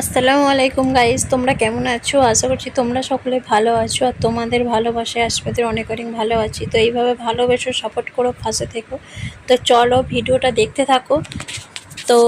আসসালামু আলাইকুম গাইজ তোমরা কেমন আছো? আশা করছি তোমরা সকলে ভালো আছো আর তোমাদের ভালোবাসায় আসপাদের অনেক অনেক ভালো আছি। তো এইভাবে ভালোবেসো সাপোর্ট করো ফাঁসে থেকো। তো চলো ভিডিওটা দেখতে থাকো। তো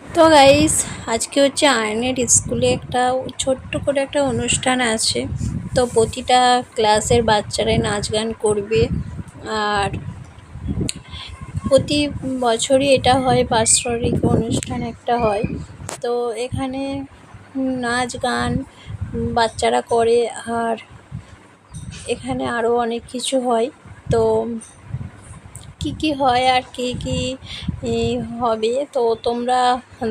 তো গাইস আজকে হচ্ছে আয়নের স্কুলে একটা ছোট্ট করে একটা অনুষ্ঠান আছে। তো প্রতিটা ক্লাসের বাচ্চারাই নাচ গান করবে। আর প্রতি বছরই এটা হয়, বাৎসরিক অনুষ্ঠান একটা হয়। তো এখানে নাচ গান বাচ্চারা করে আর এখানে আরও অনেক কিছু হয়। তো কি কি হয় আর কি কি হবে তো তোমরা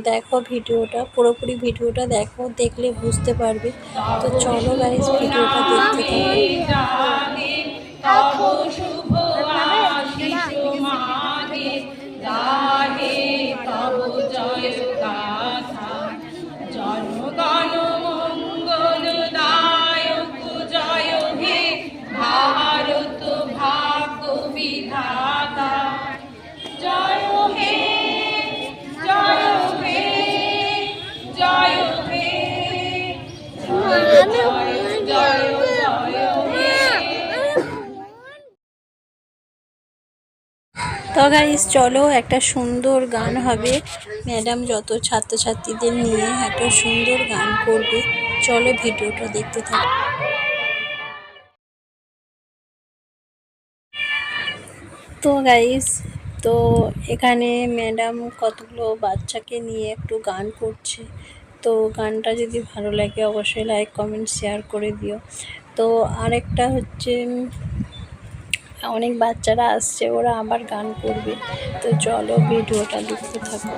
দেখো ভিডিওটা পুরোপুরি ভিডিওটা দেখো দেখলে বুঝতে পারবে। তো চলো গাইজ ভিডিওটা দেখতে থাকো। Lord. তো চলো একটা সুন্দর গান হবে। ম্যাডাম যত ছাত্রছাত্রীদের নিয়ে একটা সুন্দর গান করবে, চলো ভিডিওটা দেখতে থাকো। তো গাইস তো এখানে ম্যাডাম কতগুলো বাচ্চাকে নিয়ে একটু গান করছে। তো গানটা যদি ভালো লাগে, অবশ্যই লাইক কমেন্ট শেয়ার করে দিও। তো আরেকটা হচ্ছে অনেক বাচ্চারা আসছে ওরা আবার গান করবে। তো চলো ভিডিওটা দেখতে থাকো।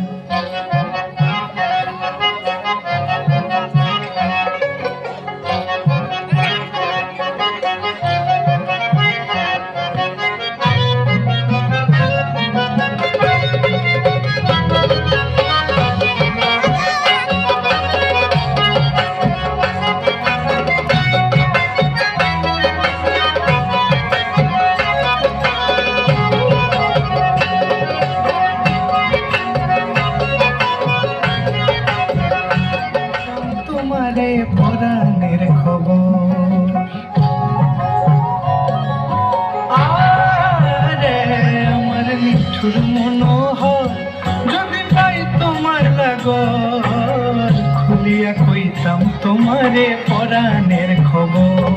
খুলিয়া কইতাম, তোমারে পরাণের খবর।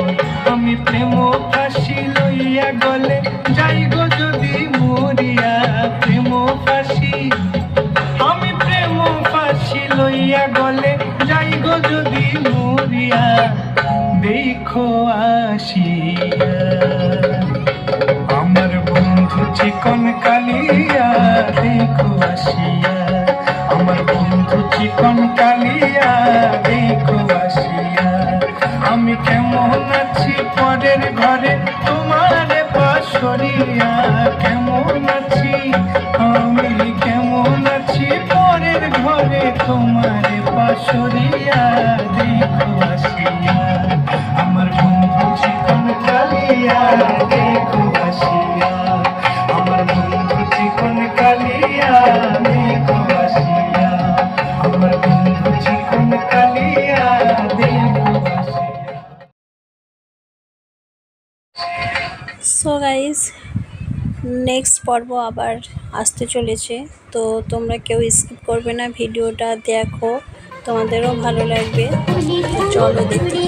আমি প্রেম ফাঁসি লইয়া গলে যাই গো যদি মরিয়া প্রেম ফাঁসি আমি প্রেম ফাঁসি লইয়া গলে যাই গো যদি মরিয়া, দেখো আসিয়া। আমার বন্ধু চিকন কালিয়া, দেখো আসিয়া। চিকন কালিয়া দেখো আসিয়া। আমি কেমন আছি পরের ঘরে তোমার পাশরিয়া পর্ব আবার আসতে চলেছে। তো তোমরা কেউ স্কিপ করবে না, ভিডিওটা দেখো। তোমাদেরও ভালো লাগবে। চলো দেখতে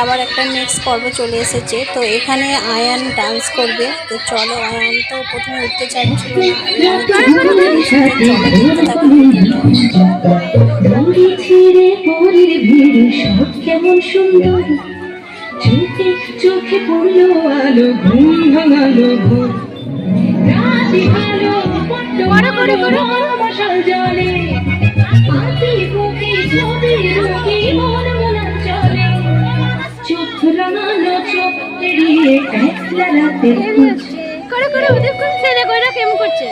আবার একটা নেক্সট পর্ব চলে এসেছে তো এখানে আয়ান ডান্স করবে তো চলো আয়ান তো প্রথমে উঠতে চাইছিল করে করো করো ওদের কেমন করছে?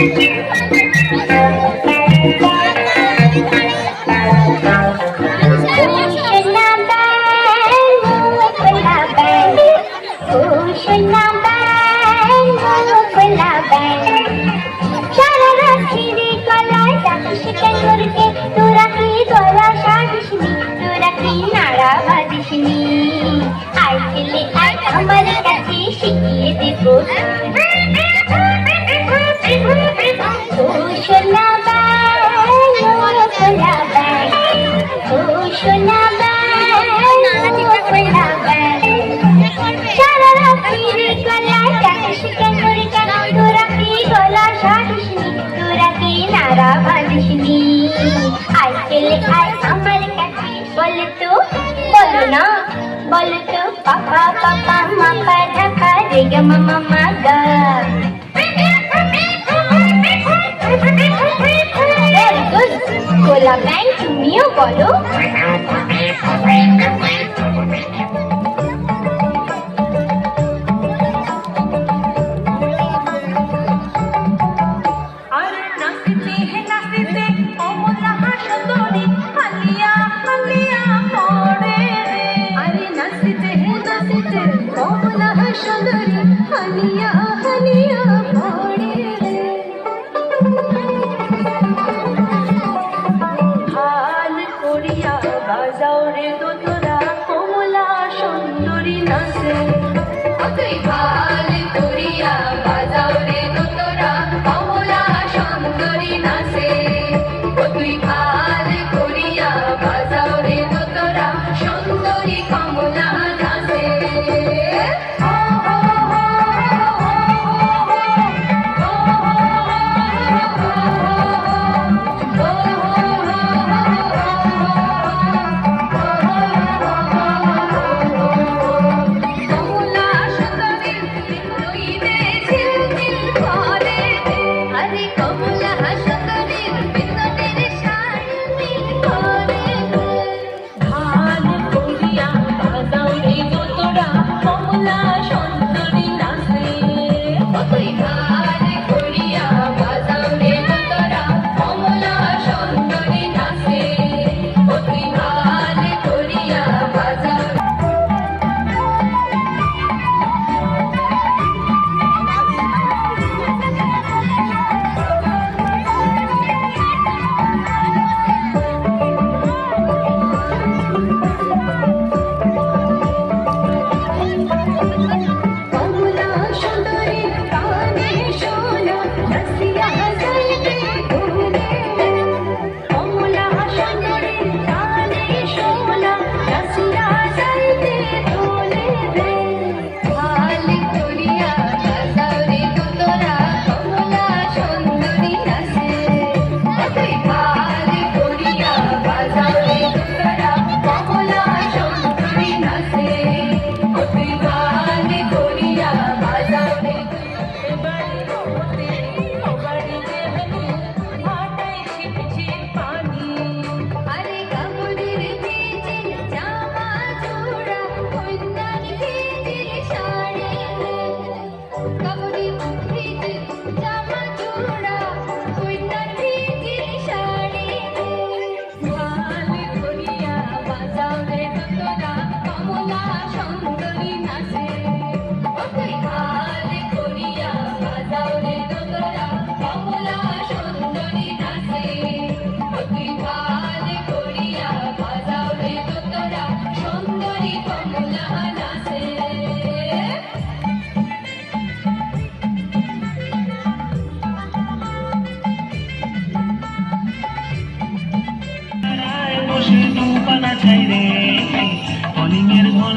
Música আসবি আই গেলে আয় আমার কাছে বলো তো, বলো না। বলো তো, পাপা পাপা, মাপা ঢাকা রে গা মামা, মাগা। গোলা ব্যাংক তুমিও বলো। como lá.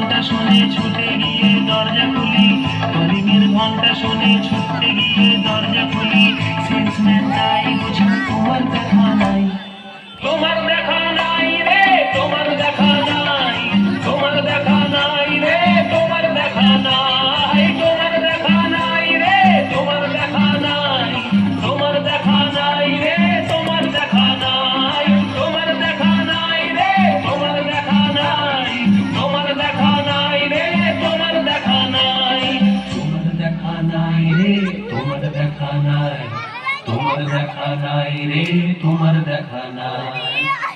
ঘণ্টা শুনে ছুটে গিয়ে দরজা খুলি। হরিণের ঘণ্টা শুনে তোমার দেখা নাই রে, তোমার দেখা নাই।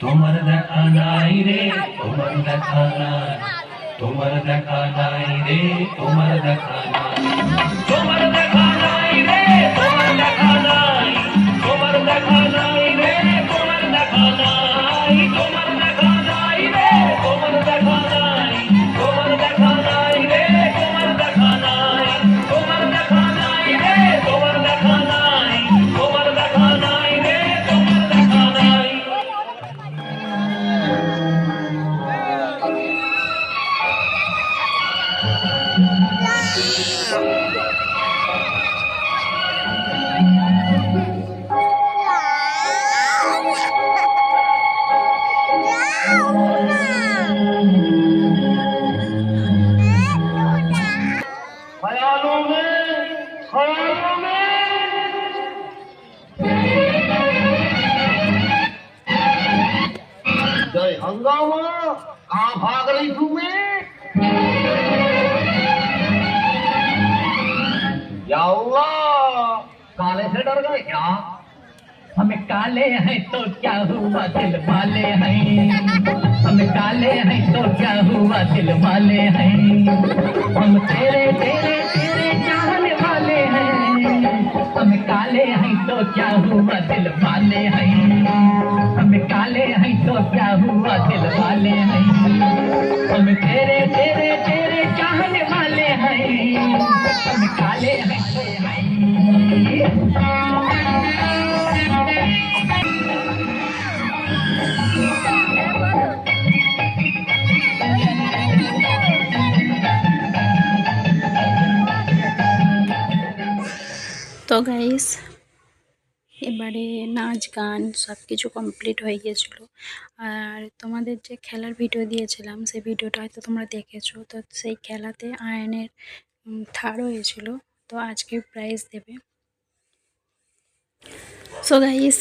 তোমার দেখা নাই রে, তোমার দেখা নাই। তোমার দেখা নাই রে, তোমার দেখা নাই। তোমার 啦。क्या? हम काले हैं तो क्या हुआ दिल वाले हैं? हम काले हैं तो क्या हुआ दिल वाले हैं? हम तेरे तेरे तेरे चाहने वाले हैं। हम काले हैं तो क्या हुआ दिल वाले हैं? हम काले हैं तो क्या हुआ दिल वाले हैं? हम तेरे तेरे तेरे चाहने वाले हैं। हम काले हैं? গাইস এবারে নাচ, গান সব কিছু কমপ্লিট হয়ে গিয়েছিল আর তোমাদের যে খেলার ভিডিও দিয়েছিলাম, সেই ভিডিওটা হয়তো তোমরা দেখেছ। তো সেই খেলাতে আয়নের থার্ড হয়েছিল। তো আজকে প্রাইজ দেবে। সো গাইস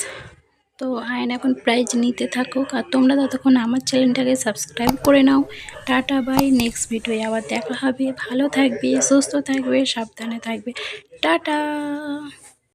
তো আয়ন এখন প্রাইজ নিতে থাকুক। আর তোমরা ততক্ষণ আমার চ্যানেলটাকে সাবস্ক্রাইব করে নাও। টাটা বাই নেক্সট ভিডিওয়ে আবার দেখা হবে। ভালো থাকবে, সুস্থ থাকবে, সাবধানে থাকবে। টাটা!